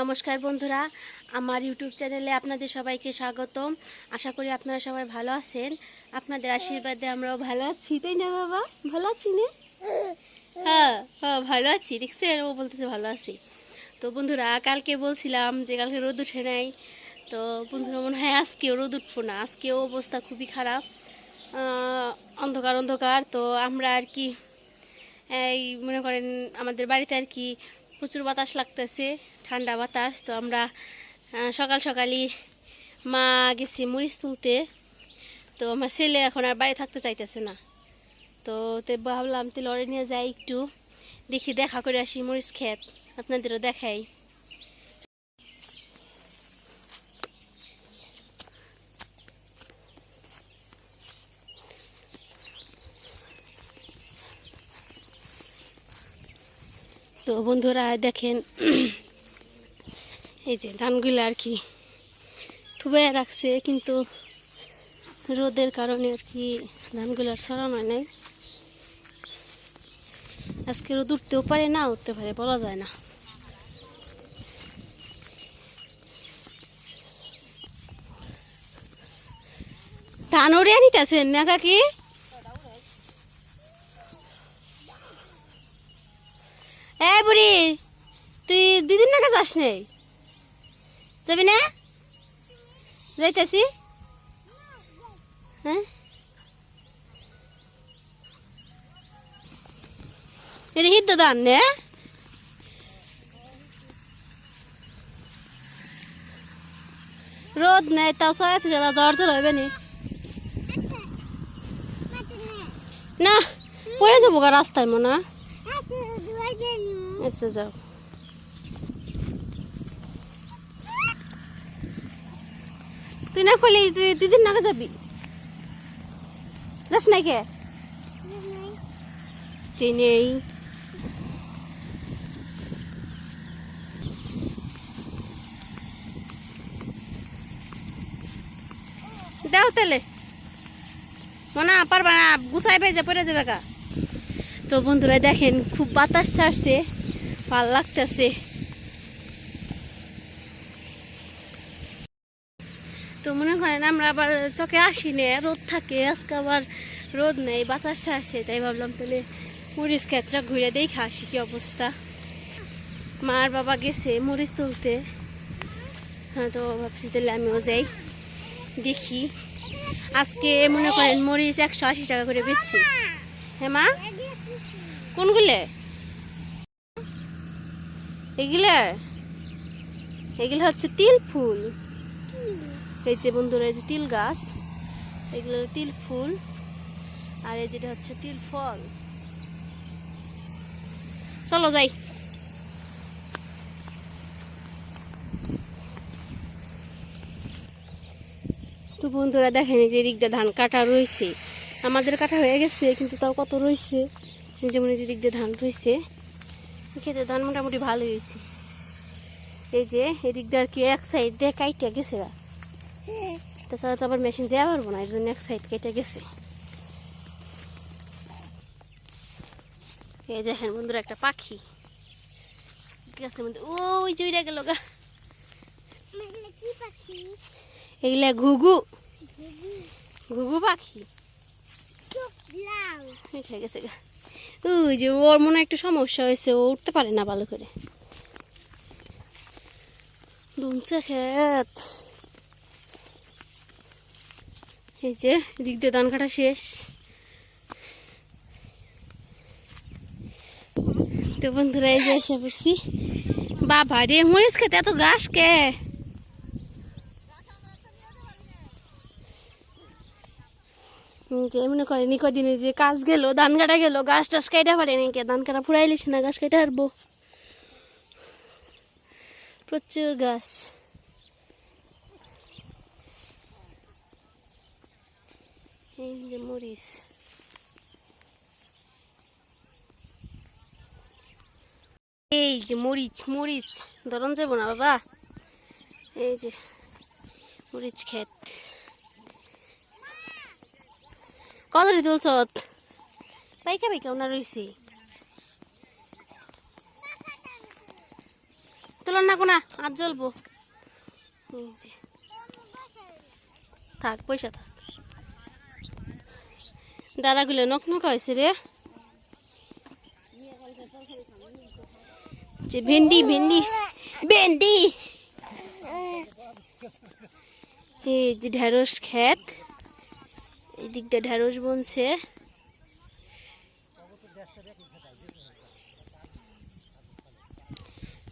নমস্কার বন্ধুরা, আমার ইউটিউব চ্যানেলে আপনাদের সবাইকে স্বাগতম। আশা করি আপনারা সবাই ভালো আছেন। আপনাদের আশীর্বাদে আমরাও ভালো আছি, তাই না বাবা? ভালো আছি না? হ্যাঁ হ্যাঁ ভালো আছি। দেখছেন, ও বলতেছে ভালো আছি। তো বন্ধুরা, কালকে বলছিলাম যে কালকে রোদ উঠে নাই। তো বন্ধুরা, মনে হয় আজকেও রোদ উঠবো না। আজকেও অবস্থা খুবই খারাপ। অন্ধকার অন্ধকার। তো আমরা আর কি, এই মনে করেন, আমাদের বাড়িতে আর কি প্রচুর বাতাস লাগতেছে। ঠান্ডা বাতাস, তো আমরা সকাল সকালই মা গেছি মরিচ তুলতে। তো আমার ছেলে এখন আর বাড়ি থাকতে চাইতেছে না। তো তে ভাবলাম তে লড়ে নিয়ে যাই একটু, দেখি দেখা করে আসি মরিচ ক্ষেত। আপনাদেরও দেখাই। তো বন্ধুরা, দেখেন এই যে ধানগুলো আর কি থুবে রাখছে, কিন্তু রোদের কারণে আর কি ধানগুলো আর সরানো হয় নাই। আজকে রোদ উঠতেও পারে না, উঠতে পারে বলা যায় না। ধান উড়িয়ে নিতেছেন না কাকি? এই বুড়ি, তুই দিদির নাকা যাস নেই যাবি না? যাইতেছি। হ্যাঁ? এটা হিদ্দ দান নে। রোদ নেই তাও সবাই যারা জ্বর জ্বর হবে নি। না পড়ে যাব গা রাস্তায় মনে হয়। এসে যাও। তুই না খুলি তুই দিদির নাকে যাবি? যাস নাই কে? তুই নেই। দাও তাহলে। মনা পারবা না গুছাই ভেজে পড়ে যাবে কা তো বন্ধুরা দেখেন খুব বাতাস ছাড়ছে ভালো লাগতেছে তো মনে করেন আমরা আবার চকে আসি নে রোদ থাকে, আজকে আবার রোদ নেই, বাতাস ছাড়ছে তাই ভাবলাম তাহলে মরিচ ক্ষেত্রে ঘুরে দেখে আসি কি অবস্থা। মার বাবা গেছে মরিচ তুলতে। হ্যাঁ তো ভাবছি তাহলে আমিও যাই, দেখি। আজকে মনে করেন মরিচ একশো আশি টাকা করে বেচছি। হ্যাঁ মা? কোনগুলো? এগুলা? এগুলো হচ্ছে তিল ফুল। এই যে বন্ধুরা, এই যে তিল গাছ, এগুলো তিল ফুল, আর এই যেটা হচ্ছে তিল ফল। চলো যাই। তো বন্ধুরা, দেখেন যে দিকটা ধান কাটা রয়েছে। আমাদের কাটা হয়ে গেছে, কিন্তু তাও কত রয়েছে? যেমন যে দিক দিয়ে ধান রয়েছে, খেতে ধান মোটামুটি ভালো হয়েছে। এই যে এদিকটা আর কি এক সাইড দিয়ে কাইটা গেছে তাছাড়া তো আবার মেশিন যাওয়া পারব না, এর জন্য এক সাইড কেটে গেছে। এই দেখেন বন্ধুরা, একটা পাখি। গাছের মধ্যে ওই যে উইরা গেল গা। এগুলা ঘুঘু। ঘুঘু পাখি। ঠিক আছে গা। ওই যে ওর মনে একটু সমস্যা হয়েছে, ও উঠতে পারে না ভালো করে। দুমছে ক্ষেত এই যে, দিক দিয়ে ধান কাটা শেষ। তো বন্ধুরা, এই যে এসে পড়ছি বাবা রে, মরিচ খেতে এত ঘাস কে? যে মনে করে নি কদিনে যে কাজ গেল, ধান কাটা গেল, গাছ টাছ কাটা পারে নাকি ধান কাটা ফুরাইলিস না, গাছ কাটা হারবো। প্রচুর গাছ। এই যে মরিচ। এই যে মরিচ মরিচ। ধরন যাব না, বাবা। এই যে মরিচ ক্ষেত। কত তুলছ? পাইকা পাইকা ওনা রয়েছে তোলো না কোনা আর জ্বলবো। থাক, পয়সা থাক। দাদাগুলো নখ হয়েছে রে। যে ভেন্ডি ভেন্ডি ভেন্ডি। এই যে ঢেঁড়স ক্ষেত, এই দিকটা ঢেঁড়স বনছে।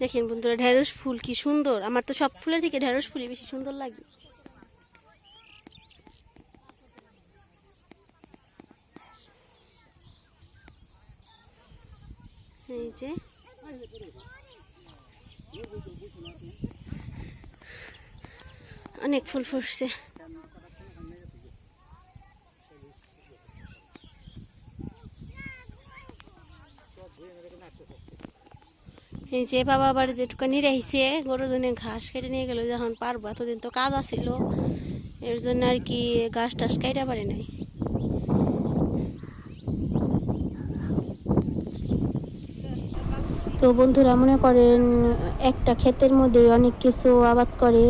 দেখেন বন্ধুরা ঢেঁড়স ফুল কি সুন্দর। আমার তো সব ফুলের থেকে ঢেঁড়স ফুলই বেশি সুন্দর লাগে। অনেক ফুল ফুটছে। এই যে বাবা আবার যেটুকানি রাইছে গরু দিনে ঘাস কেটে নিয়ে গেল, যখন পারব এতদিন তো কাজ আছিল। এর জন্য আর কি ঘাস টাস কাইটা পারে নাই। তো বন্ধুরা মনে করেন একটা ক্ষেতের মধ্যে অনেক কিছু আবাদ করে।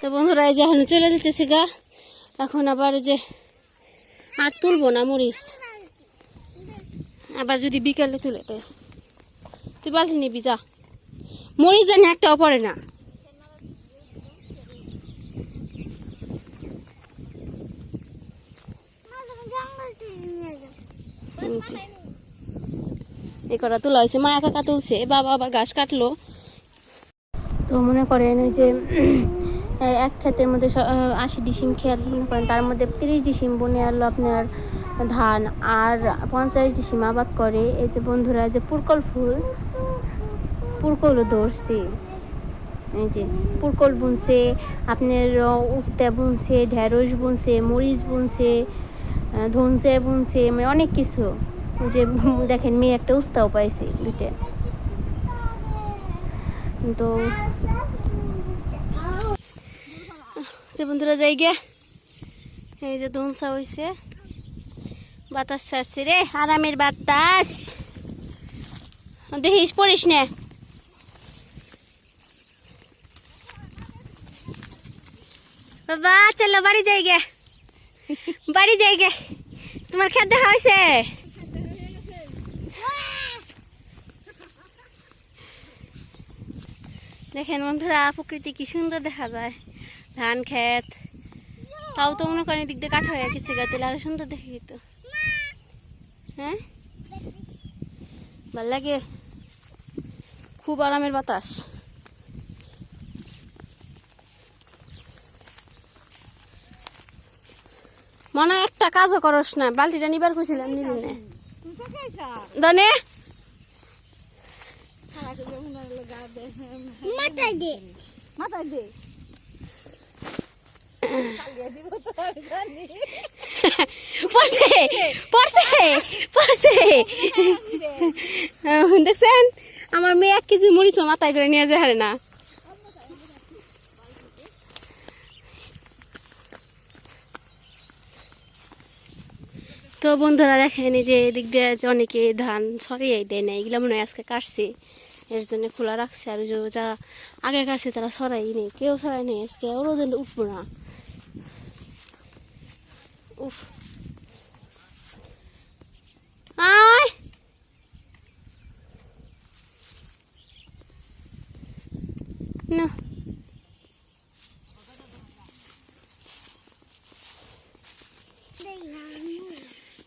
তো বন্ধুরা এই যে এখন চলে যেতেছে গা। এখন আবার যে আর তুলবো না মরিস আবার যদি বিকালে তুলে তো তুই বালতি নিবি যা। মরিস জানি একটাও পড়ে না। এই যে। এই কটা তোলা হয়েছে মায়া কাকা তুলছে বাবা আবার ঘাস কাটলো। তো মনে করেন এই যে এক ক্ষেতের মধ্যে আশি ডিসিম ক্ষেত মনে করেন, তার মধ্যে তিরিশ ডিসিম বনে আনলো আপনার ধান আর পঞ্চাশ ডিসিম আবাদ করে। এই যে বন্ধুরা যে পুরকল ফুল, পুরকলও ধরছে। এই যে পুরকল বুনছে, আপনার উস্তা বুনছে, ঢেঁড়স বুনছে, মরিচ বুনছে ধনসে বুনছে মানে অনেক কিছু। ওই যে, দেখেন, মেয়ে একটা উস্তাও পাইছি দুইটা। তো বন্ধুরা, যাই গে। এই যে ধনসা হয়েছে বাতাস ছাড়ছে রে, আরামের বাতাস। দেখিস, পড়িস না। বাবা, চলো, বাড়ি যাই গে। বাড়ি যাই গে। তোমার খেতে হয়েছে দেখেন বন্ধুরা প্রকৃতি কি সুন্দর দেখা যায়। ধান ক্ষেত তাও তো মনে করেন দিক দিয়ে কাঠ হয়ে গেছে গাতে লাগে সুন্দর দেখে তো হ্যাঁ? ভালো লাগে? খুব আরামের বাতাস। মনে একটা কাজও করস না বালতিটা নিবার কইছিলাম নিবি না দনে মাথায় দে মাথায় দে পড়ছে পড়ছে পড়ছে। দেখছেন? আমার মেয়ে এক কেজি মরিচ মাথায় করে নিয়ে যায় হারে না। তো বন্ধুরা দেখেন এই যে এদিক দিয়ে অনেকে ধান সরিয়ে দেয় না এগুলো মনে হয় আজকে কাটছে। এর জন্য খোলা রাখছে আর যে যারা আগে কাটছে তারা সরাই নেই, কেউ সরাই নেই আজকে ওরও যেন উঠবো না। উফ। আয়! না।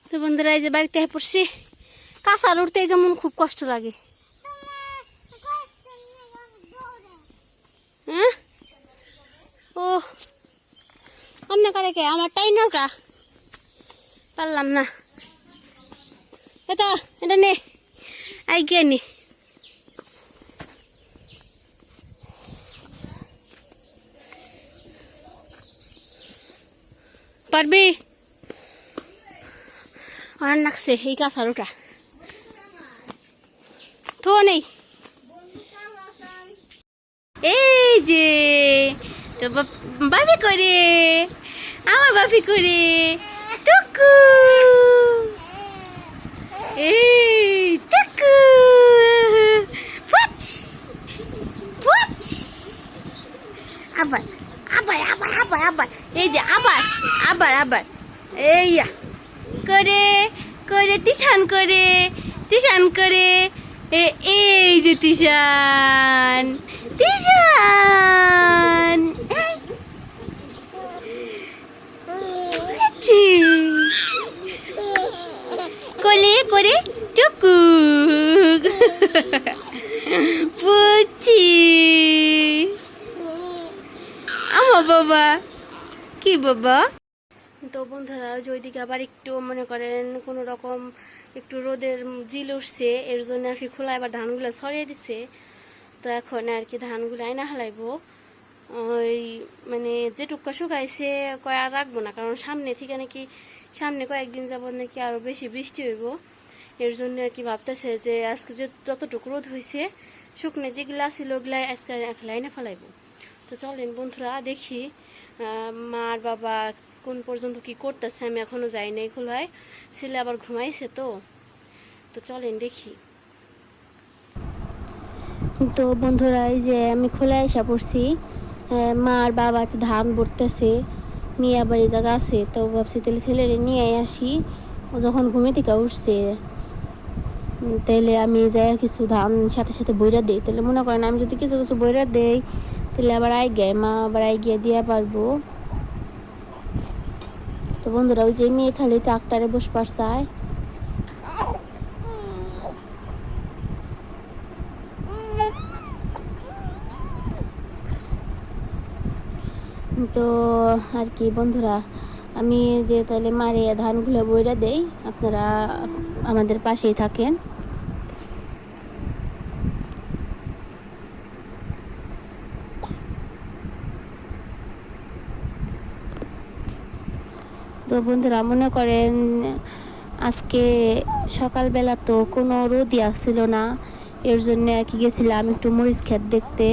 তো বন্ধুরা, এই যে বাড়িতে পড়ছি। কাঁচার উঠতে যেমন খুব কষ্ট লাগে। হ্যাঁ ও অন্য কারে কে আমার টাই না ওটা পারলাম না এটা এটা নে আই গিয়ে নি পারবি আমার নাকছে এই কাঁচার ওটা তো নেই এই যে, তো বাপি করে, আমার বাপি করে, টুকু। আবার আবার আবার আবার আবার। এই যে, আবার আবার আবার। এই যা। করে করে করে করে এই যে তিশান। ছি। কোলে করে টুকু পুচি আমার বাবা কি বাবা তো বন্ধুরা ওইদিকে আবার একটু মনে করেন কোনো রকম একটু রোদের জিল উঠছে, এর জন্য আর কি খোলা এবার ধানগুলো ছড়িয়ে দিছে। তো এখন আর কি ধানগুলো আইনা হালাইবো। ওই মানে যেটুকু শুকাইছে কয় আর রাখব না কারণ সামনে থেকে নাকি সামনে কয়েকদিন যাব নাকি আরও বেশি বৃষ্টি হইব। এর জন্য আর কি ভাবতেছে যে আজকে যে যতটুকু রোদ হয়েছে শুকনো যেগুলো ছিল ওগুলা আজকে এক লাইনে ফেলাইবো। তো চলেন বন্ধুরা দেখি আহ, মা আর বাবা কোন পর্যন্ত কি করতেছে আমি এখনও যাই নাই খোলায়। ছেলে আবার ঘুমাইছে তো। তো চলেন দেখি। তো বন্ধুরা, এই যে আমি খোলায় এসে পড়ছি মা আর বাবা ধান ভরতেছে মেয়ে এই জায়গা আছে, তো ভাবছি তাহলে ছেলেরে নিয়ে আসি। ও যখন ঘুমে থেকে উঠছে তাহলে আমি যাই কিছু ধান সাথে সাথে বইরা দিই। তাহলে মনে করেন আমি যদি কিছু কিছু বইরা দেই, তাহলে আবার আই গে, মা আবার আই গিয়ে দিয়ে পারব। তো বন্ধুরা, ওই যে মেয়ে খালি ট্রাক্টারে বস পারছায় তো আর কি, বন্ধুরা, আমি যে তাহলে মারে ধানগুলো বইরা দেই, আপনারা আমাদের পাশেই থাকেন। তো বন্ধুরা, মনে করেন আজকে সকালবেলা তো কোনো রোদই আসছিল না, এর জন্য আর কি গেছিলাম একটু মরিচ ক্ষেত দেখতে।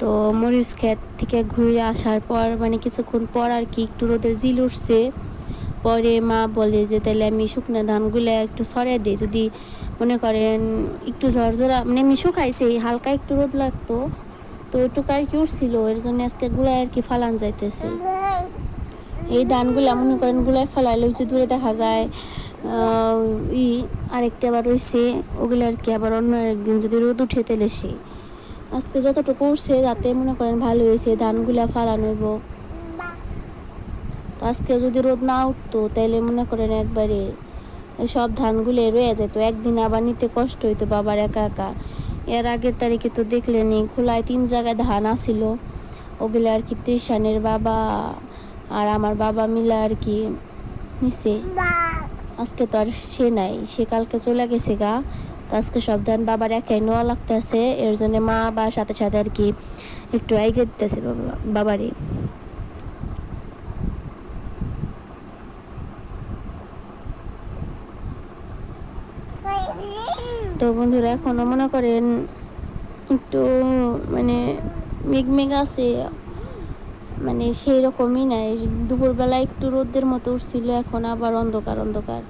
তো মরিচ ক্ষেত থেকে ঘুরে আসার পর মানে কিছুক্ষণ পর আর কি একটু রোদের জিল উঠছে। পরে মা বলে যে তাহলে আমি শুকনো ধানগুলো একটু সরে দিই যদি মনে করেন একটু ঝরঝরা মানে আমি শুকাইছি, হালকা একটু রোদ লাগতো, তো ওইটুকু আর কি উঠছিল। এর জন্য আজকে গুলাই আর কি ফালান যাইতেছে। এই ধানগুলা মনে করেন গুলাই ফেলাইলে যে দূরে দেখা যায় ই আরেকটা আবার রয়েছে ওগুলো আর কি আবার অন্য একদিন যদি রোদ উঠে তাহলে সে আজকে যতটুকু উঠছে যাতে মনে করেন ভালো হয়েছে, ধানগুলা ফালানো হইব। আজকে যদি রোদ না উঠতো তাহলে মনে করেন একবারে সব ধানগুলো রয়ে যেত। একদিন আবার নিতে কষ্ট হইতো বাবার একা একা। এর আগের তারিখে তো দেখলেনি খোলায় তিন জায়গায় ধান আসিল ওগুলো আর কি তৃষানের বাবা আর আমার বাবা মিলে আর কি নিছে। আজকে তো আর সে নাই, সে কালকে চলে গেছে গা। তো আজকে সব ধান বাবার একাই নেওয়া লাগতেছে, এর জন্য মা বা সাথে সাথে আর কি একটু আইগে দিতেছে বাবা বাবারে তো বন্ধুরা, এখনও মনে করেন একটু মানে মেঘ মেঘ আছে মানে সেই রকমই নাই। দুপুরবেলা একটু রোদের মতো উঠছিল, এখন আবার অন্ধকার অন্ধকার।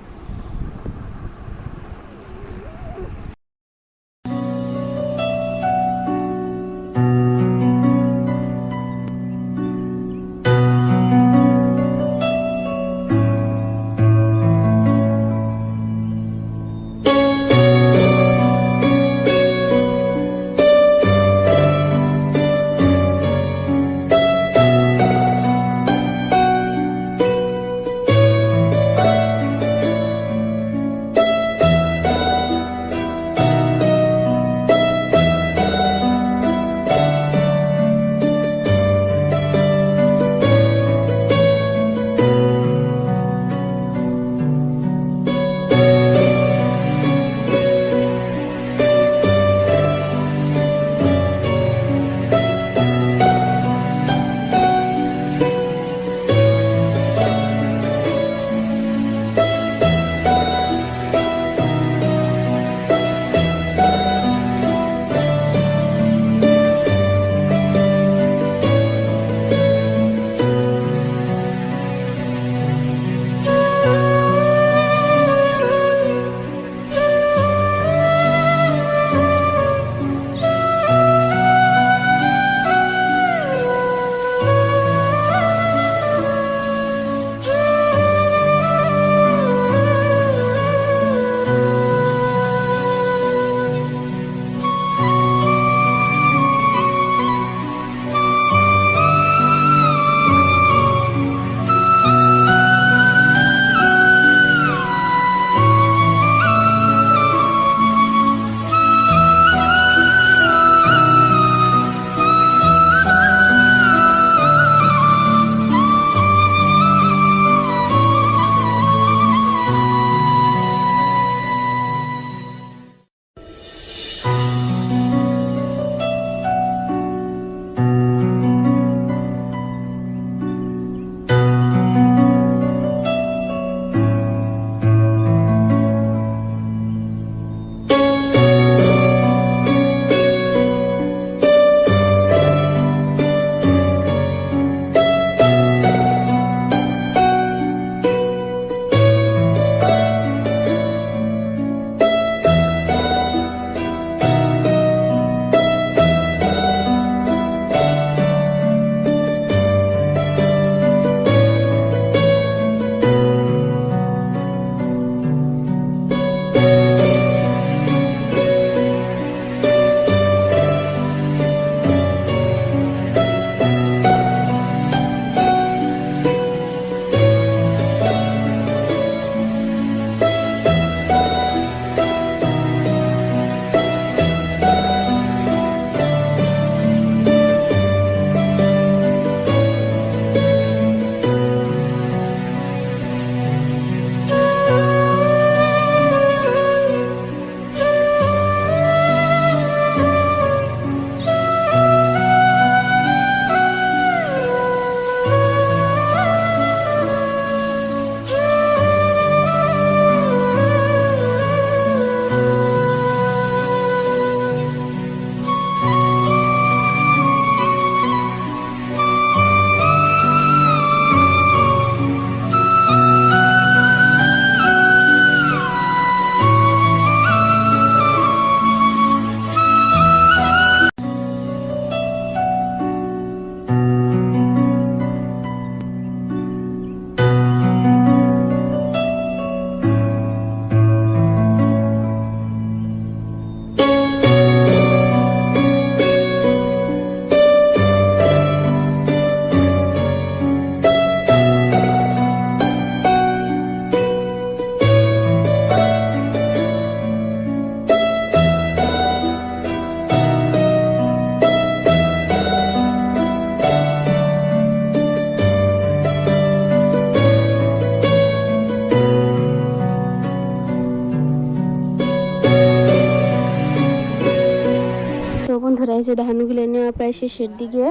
প্রায় শেষের দিকে।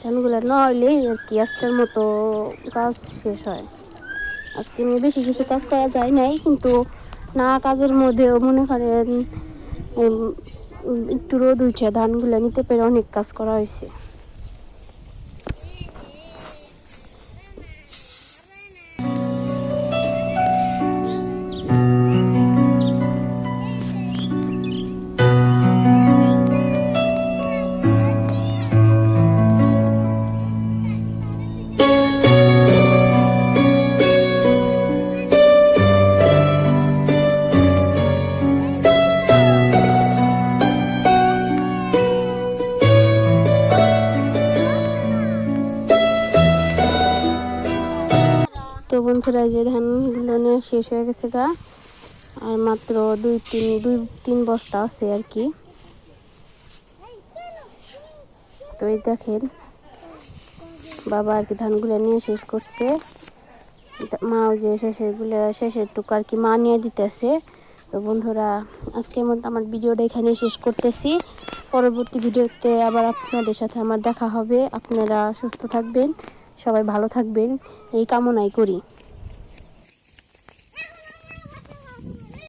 ধানগুলো না আর কি আজকের মতো কাজ শেষ হয়। আজকে নিয়ে বেশি কিছু কাজ করা যায় নাই, কিন্তু না কাজের মধ্যেও মনে করেন একটু রোদ উঠছে ধানগুলো নিতে পেরে অনেক কাজ করা হয়েছে। তো বন্ধুরা যে ধানগুলো নিয়ে শেষ হয়ে গেছে গা। আর মাত্র দুই, তিন দুই, তিন বস্তা আছে আর কি। তো এই দেখেন, বাবা আর কি ধানগুলো নিয়ে শেষ করছে। মাও যে শেষেরগুলো শেষের টুকু আর কি মা নিয়ে দিতেছে। তো বন্ধুরা, আজকের মতো আমার ভিডিওটা এখানে শেষ করতেছি। পরবর্তী ভিডিওতে আবার আপনাদের সাথে আমার দেখা হবে। আপনারা সুস্থ থাকবেন। সবাই ভালো থাকবেন এই কামনাই করি।